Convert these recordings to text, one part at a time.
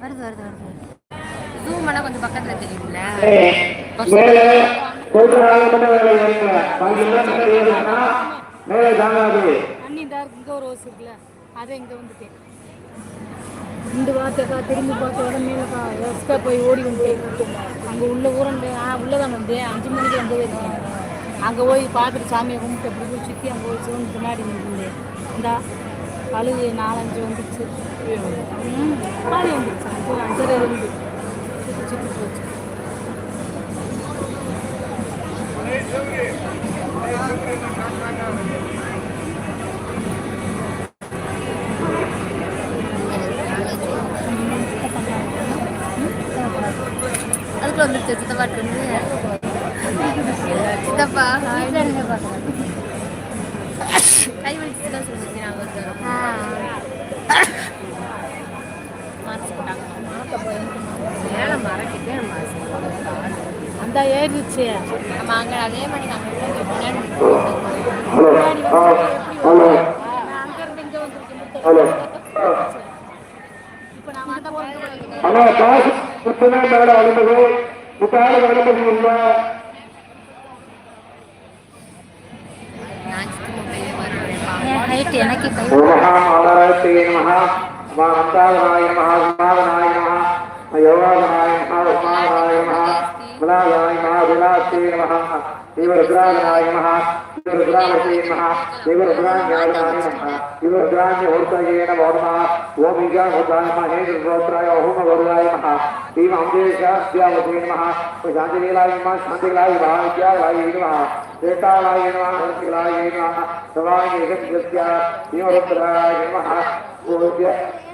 வருது வருது வருது. ஜூம் பண்ணா கொஞ்சம் பக்கத்துல தெரியுதுல்ல மேலே வேலை பாக்கி எல்லாம் தாங்காது அண்ணி இந்த இங்கே ஒரு ரோஸ் இருக்குல்ல. அதை இங்கே வந்துட்டேன் இந்த வார்த்தைக்கா திரும்பி பார்த்த உடனே மேலக்கா எஸ்கா போய் ஓடி அங்கே உள்ள ஊரண்டு ஆ உள்ளே தான் வந்தேன் அஞ்சு மணிக்கு வந்து அங்கே போய் பார்த்துட்டு சாமியை கும்பிட்டு அப்படி போய் சுற்றி அங்கே போய் சிவன் பின்னாடி இந்தா. அழுகு நாலஞ்சு வந்துச்சு ம் பாதி வந்துச்சு அந்த ஏறிச்சு நம்ம அங்கே அதே மாதிரி நாங்கள் முன்னாடி அங்கேருந்து இங்கே அண்ணா காசு அனுமதி? அனுமதி இல்லை? బలాదాయ నమ. విలాసే నమ. దేవ రుద్రాగనాయ నమ. దేవ రుద్రావర్తే నమ. దేవ రుద్రాంగాగనాయ నమ. దేవ రుద్రాంగ హోర్తయే నమ నమ. ఓం ఈగా హోతాయ నమ. హే రుద్రోత్రాయ ఓం వరుణాయ నమ. దేవ నమ. శాంతిలాయ భాగ్యాలాయ నమ. ఏకాలాయ నమ నమ. సవాయ నమ ఓం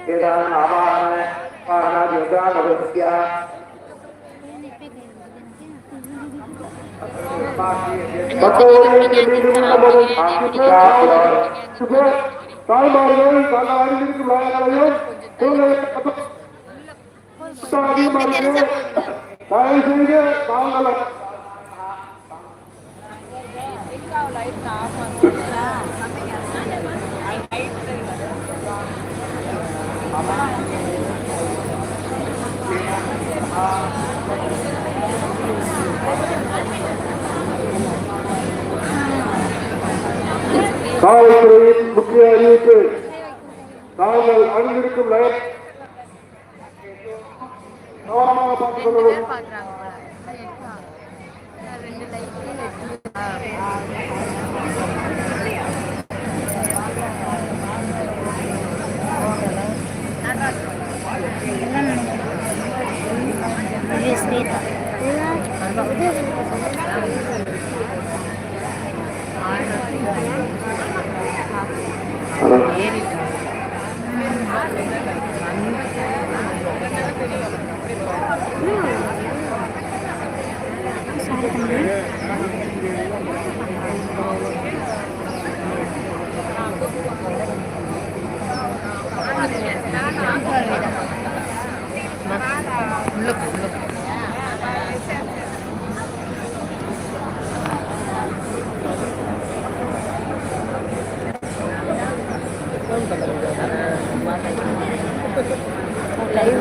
ఏదాన ఆవాహన ఆహ్లాద தாய்மார்கள் பல அறிவிக்கும் நாயகளையும் தயவு செய்து தாங்கள் காவல்துறையின் முக்கிய அறிவிப்பு. தாங்கள் அணிந்திருக்கும் நகர் கவனமாக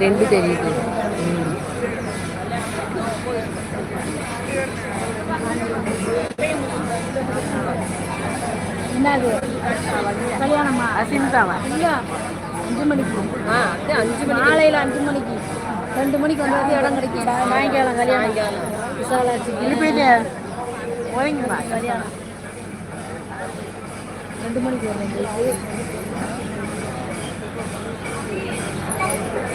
ரெண்டு தெரியுது. கல்யாணமா? அசிந்தாவா? இல்ல. அஞ்சு மணிக்கு. ஆ அஞ்சு மணி நாளையில அஞ்சு மணிக்கு. ரெண்டு மணிக்கு வந்தாது இடம் கிடைக்கும். சாயங்காலம் கல்யாணம். போயிட்டு கல்யாணம். ரெண்டு மணிக்கு வரணும்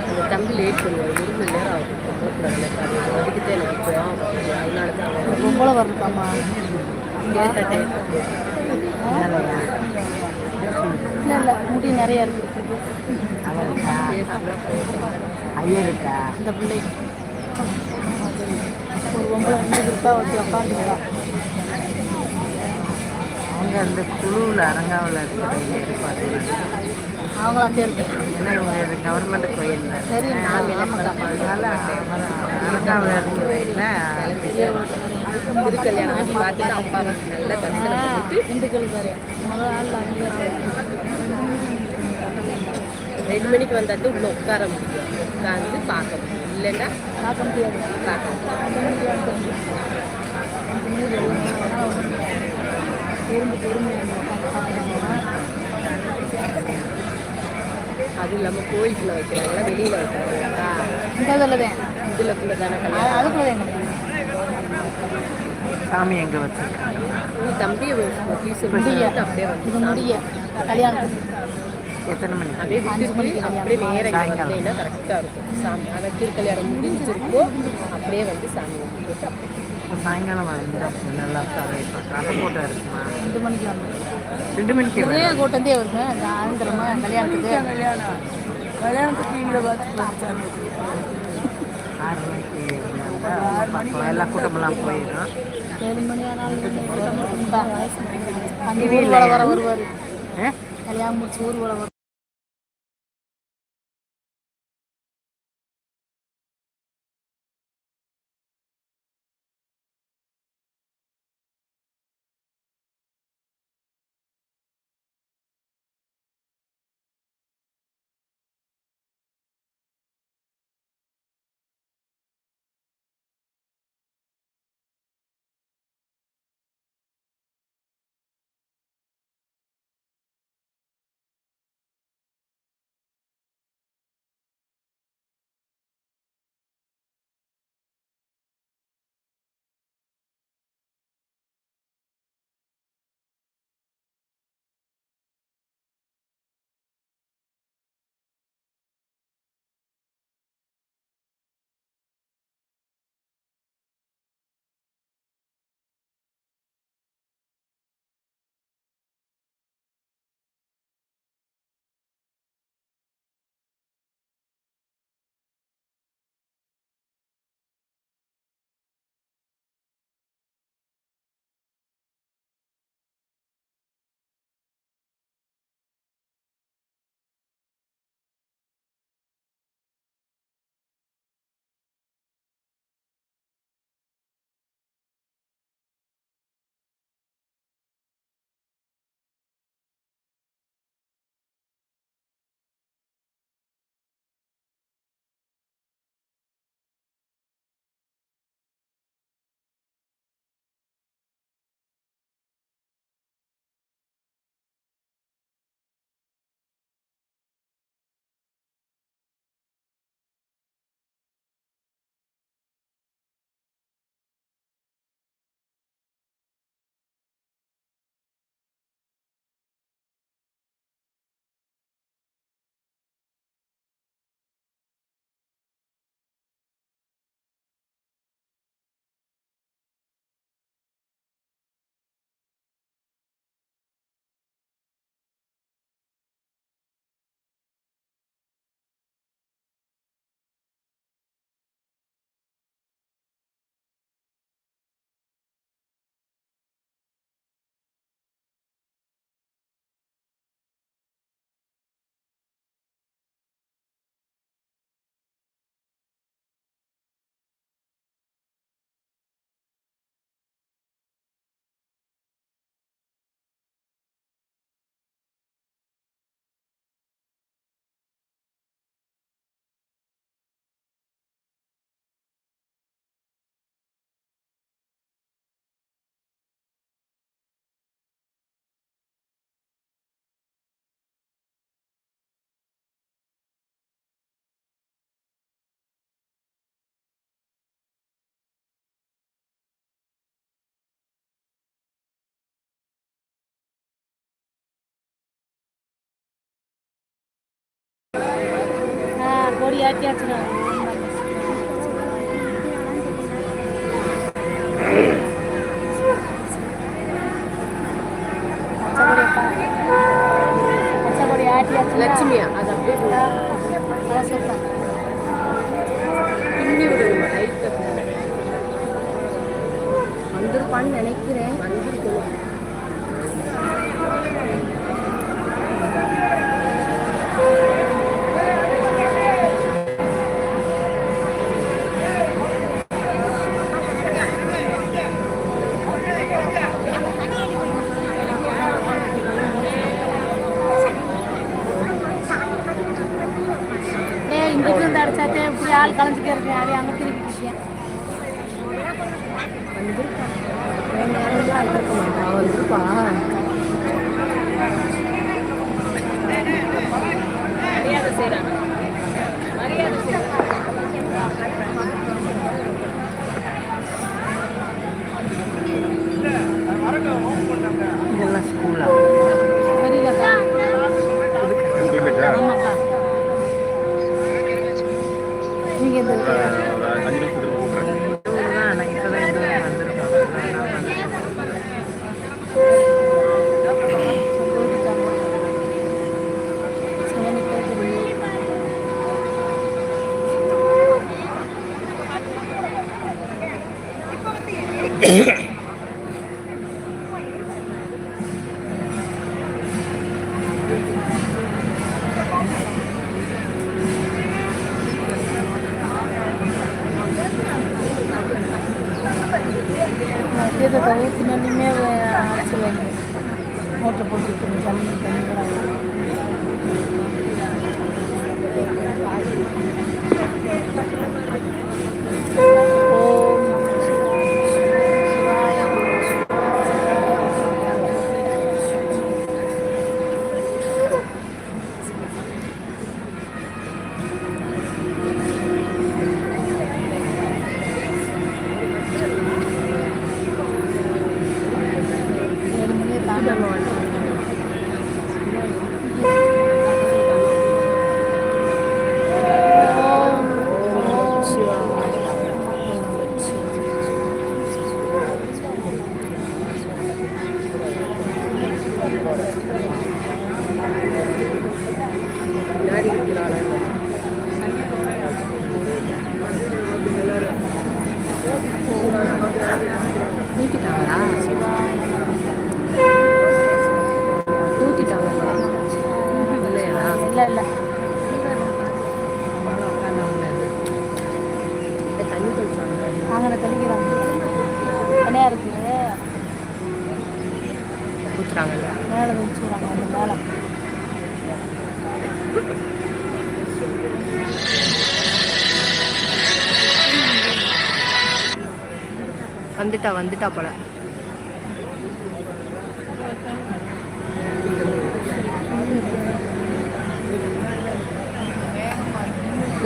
அந்த தம்பி லேட் பண்ணுவாங்க ஒரு மணி நேரம் ஆகும் போகக்கூடாது எனக்கு போகும் அதனால தான் பொம்பளை கேட்டேன் இல்லை இல்லை முடி நிறைய இருக்கு அவருக்கா ஐயருக்கா இந்த பிள்ளை. பொம்பளை இருக்கா வச்சு உட்காந்துருக்கா அவங்க அந்த குழுவில் அரங்காவில் இருக்கிற அவங்களாம் தேர்வு ஏன்னா இவங்க கவர்மெண்ட் கோயில் தெரியும் அதனால அரங்காவில் இருக்கிற திருக்கல்யாணம் பார்த்துட்டு அப்பா நல்ல திண்டுக்கல் ரெண்டு மணிக்கு வந்தாட்டு உள்ள உட்கார முடியும் உட்காந்து பார்க்க முடியும் இல்லைன்னா பார்க்க முடியாது அது இல்லாமல் கோயிலுக்குள்ள வைக்கிறாங்களா? வெளியில் வைக்கிறாங்களா? இதில் குள்ள தானே கல்யாணம்? அதுக்குள்ள என்ன சாமி எங்கே வச்சிருக்காங்க? தம்பி அப்படியே வந்து கல்யாணத்துக்கு. எத்தனை மணிக்கு அப்படியே விட்டுட்டு அப்படியே நேரம் வந்தீங்கன்னா கரெக்டாக இருக்கும். சாமி அந்த திருக்கல்யாணம் முடிஞ்சிருக்கோ அப்படியே வந்து சாமி கும்பிட்டு அப்படியே. சாயங்காலம் வந்து நல்லா போட்டோ இருக்குமா ரெண்டு மணிக்கு ரெண்டு மணிக்கு ஒரே கூட்டந்தே வருங்க இந்த ஆந்திரமா கல்யாணத்துக்கு கல்யாணத்துக்கு இங்கே ஆறு மணிக்கு பார்க்கலாம். எல்லா கூட்டமெல்லாம் போயிடும். ஏழு மணி ஆனாலும் கூட்டம் வருவார். கல்யாணம் முடிச்சு ஊர்வலம் வரும் லட்சுமியா அது அப்படியே பின்னி விடணுமா லைட்டை வந்திருப்பான்னு நினைக்கிறேன் வந்துருக்கணும் ஏய் அடிச்சாத்தே இப்படி ஆள் கலைஞ்சிட்டே அங்கே திருப்பி விஷயம் வந்திருப்பா போட்டு போட்டு தண்ணி தண்ணி கூட இல்லை இல்லை. அங்கே தெளிக்கிறாங்க தனியாக இருக்குது ஊற்றுறாங்கல்ல மேலே வச்சுக்கிறாங்க அந்த மேலே. வந்துட்டா வந்துட்டா போல.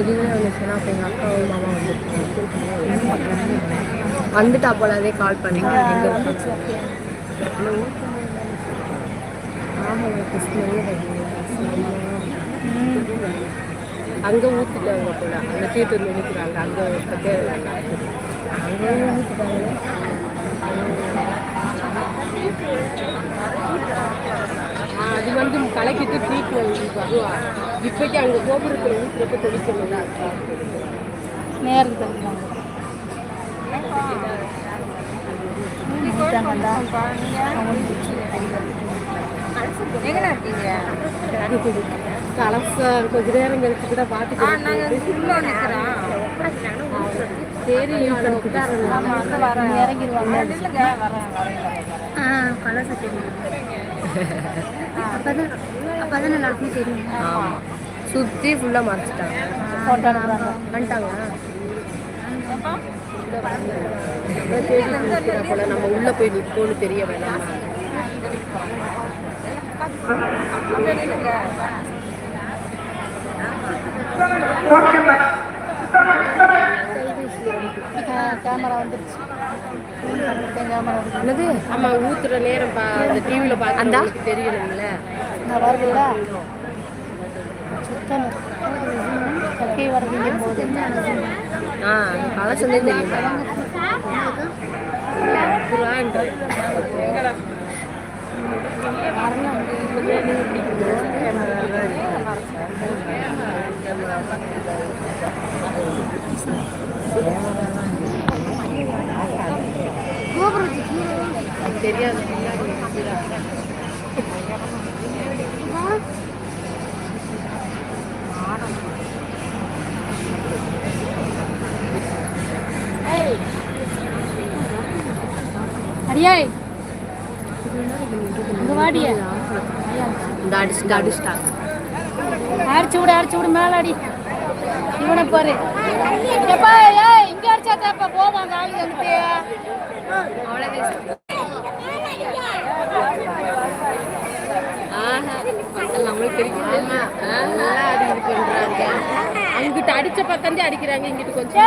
திடீர்னு வந்துச்சுன்னா அப்போ எங்கள் அக்காவும் மாமா வந்துருக்கோம் வந்துட்டா போல அதே கால் பண்ணிங்க அங்கே ஊற்றிட்டாங்க போல. அந்த தீர்த்து நினைக்கிறாங்க அங்கே பத்தே அங்கே ஊற்றிட்டாங்க அது வந்து கலக்கிட்டு தீட்டு வருவா இப்போக்கி அங்கே கோபுரத்தில் ஊற்றுறப்ப தெளிக்கணும் நேருக்கு தெளிக்கிறாங்க ஊற்றிட்டாங்கல்ல கலச கொஞ்ச நேரம் கழிச்சு கூட பார்த்துட்டு சரி அப்பதான் எல்லாருக்கும் தெரியும். ஆமாம் சுற்றி ஃபுல்லாக மறைச்சிட்டாங்க. வந்துட்டாங்களா போல நம்ம உள்ள போய் நிற்போம்னு தெரிய வேணாம் கேமரா வந்துருச்சு கேமரா என்னது? ஆமா ஊத்துற நேரம் பா அந்த டிவியில பார்த்து தெரியணும்ல நான் வருதுல்ல சுத்தம். கக்கை வருவீங்க போது. ஆ தெரியும்? தெரியாது. அடியாய் இங்க வாடிய இந்த அடிச்சுட்டு அடிச்சுட்டாங்க அடிச்சு விடு அடிச்சு விடு மேல அடி இவனை பாரு எப்பா ஏய் இங்க போவாங்க ஆளுங்க வந்துட்டு அங்கிட்டு அடிச்ச பக்கந்தே அடிக்கிறாங்க. இங்கிட்டு கொஞ்சம்